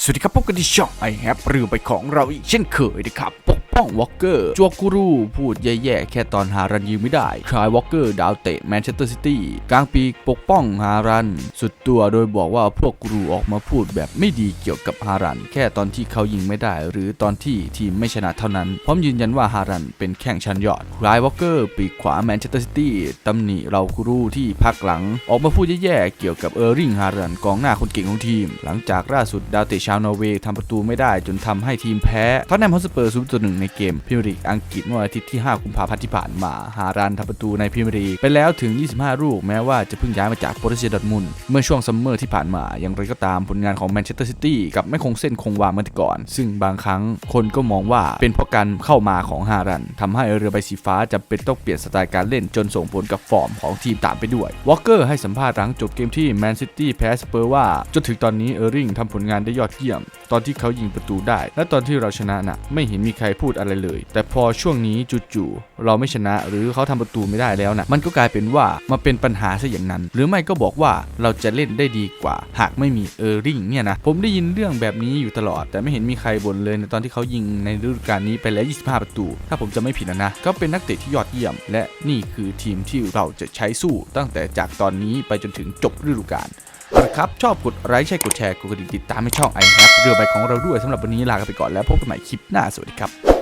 สวัสดีครับพบกันที่ช่องไอแฮปเรือไปของเราอีกเช่นเคยนะครับ ป้องวอลเกอร์จวกูรู พูดแย่ๆ แค่ตอนหารันยืมไม่ได้คลายวอลเกอร์ดาวเตะแมนเชสเตอร์ซิตี้กลางปีปกป้องฮารัน สุดตัวโดยบอกว่าพวกกูรูออกมาพูดแบบไม่ดีเกี่ยวกับฮารัน แค่ตอนที่เขายิงไม่ได้ หรือตอนที่ทีมไม่ชนะเท่านั้นพร้อมยืนยันว่าฮารันเป็นแข่งชั้นยอดคลายวอลเกอร์ปีกขวาแมนเชสเตอร์ซิตี้ตำหนิเรากูรูที่พักหลัง ออกมาพูดแย่ๆเกี่ยวกับเออร์ริงฮารันกองหน้าคนเก่งของทีม หลังจากล่าสุดดาวเตะชาวนอร์เวย์ทำประตูไม่ได้จนทำให้ทีมแพ้ท็อตแนมฮอสเปอร์ศูนย์ต่อหนึ่งในเกมพรีเมียร์ลีกอังกฤษเมื่อวันอาทิตย์ที่ 5 กุมภาพันธ์ที่ผ่านมาฮารันทำประตูในพรีเมียร์ลีกไปแล้วถึง 25 ลูก แม้ว่าจะเพิ่งย้ายมาจากโปรตุเกสดอทมุนเมื่อช่วงซัมเมอร์ที่ผ่านมา อย่างไรก็ตามผลงานของแมนเชสเตอร์ซิตี้กับไม่คงเส้นคงวาเมือนแต่ก่อน ซึ่งบางครั้งคนก็มองว่าเป็นเพราะการเข้ามาของฮารันทำให้เรือใบสีฟ้าจำเป็นต้องเปลี่ยนสไตล์การเล่นจนส่งผลกับฟอร์มของทีมตามไปด้วยวอลเกอร์ให้สัมภาษณ์หลังจบเกมที่แมนซิตี้แพ้สเปอร์ว่าจนถึงตอนนี้เออร์ริงทำผลงานได้ยอดเยี่ยม ตอนที่เขายิงประตูได้ และตอนที่เราชนะน่ะไม่เห็นมีใครพูดอะไรเลย แต่พอช่วงนี้จู่ๆเราไม่ชนะหรือเขาทำประตูไม่ได้แล้วนะมันก็กลายเป็นว่ามาเป็นปัญหาซะอย่างนั้น หรือไม่ก็บอกว่าเราจะเล่นได้ดีกว่า หากไม่มีเออร์ริงเนี่ยนะผมได้ยินเรื่องแบบนี้อยู่ตลอด แต่ไม่เห็นมีใครบ่นเลยในตอนที่เขายิงในฤดูกาลนี้ไปแล้ว 25 ประตู ถ้าผมจะไม่ผิดนะนะก็เป็นนักเตะที่ยอดเยี่ยม และนี่คือทีมที่เราจะใช้สู้ตั้งแต่จากตอนนี้ไปจนถึงจบฤดูกาลเอาละครับ ชอบกดไลค์ใช่กดแชร์กดกระดิ่งติดตามให้ช่องไอแฮปเรือใบของเราด้วยสำหรับวันนี้ลาไปก่อนแล้วพบกันใหม่คลิปหน้าสวัสดีครับ